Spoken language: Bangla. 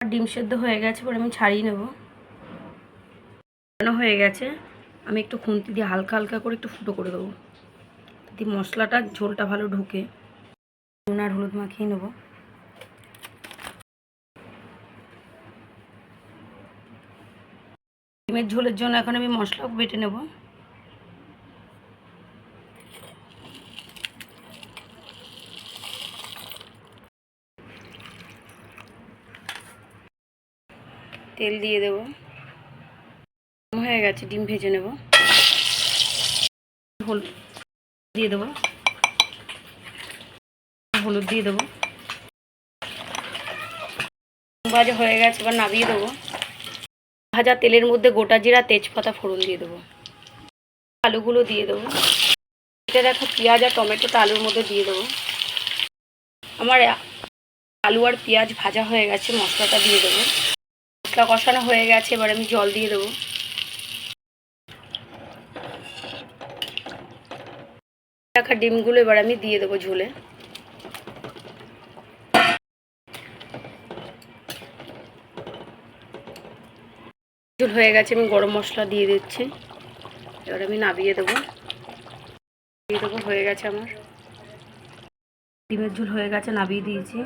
ডিম সেদ্ধ হয়ে গেছে পরে আমি ছাড়িয়ে নেব। রান্না হয়ে গেছে, আমি একটু খুন্তি দিয়ে হালকা হালকা করে একটু ফুটো করে দেবো। দিয়ে মশলাটা, ঝোলটা ভালো ঢুকে, নুন আর হলুদ মাখিয়ে নেব। ডিমের ঝোলের জন্য এখন আমি মশলা বেটে নেব। তেল দিয়ে দেব। হয়ে গেছে, ডিম ভেজে নেব। হলুদ দিয়ে দেবো। হলুদ দিয়ে দেবো। ভাজা হয়ে গেছে, এবার নামিয়ে দেবো। ভাজা তেলের মধ্যে গোটা জিরা, তেজপাতা, ফোড়ন দিয়ে দেবো। আলুগুলো দিয়ে দেবো। এটা দেখো, পেঁয়াজ আর টমেটোটা আলুর মধ্যে দিয়ে দেবো। আমার আলু আর পেঁয়াজ ভাজা হয়ে গেছে, মশলাটা দিয়ে দেবো। মশলা কষানো হয়ে গেছে, এবার আমি জল দিয়ে দেবো। রাখা ডিমগুলো এবার আমি দিয়ে দেবো ঝোলে। ঝুল হয়ে গেছে, আমি গরম মশলা দিয়ে দিচ্ছি। এবার আমি নাবিয়ে দেবো। দিয়ে দেবো, হয়ে গেছে আমার। ডিমের ঝোল হয়ে গেছে, নাবিয়ে দিয়েছি।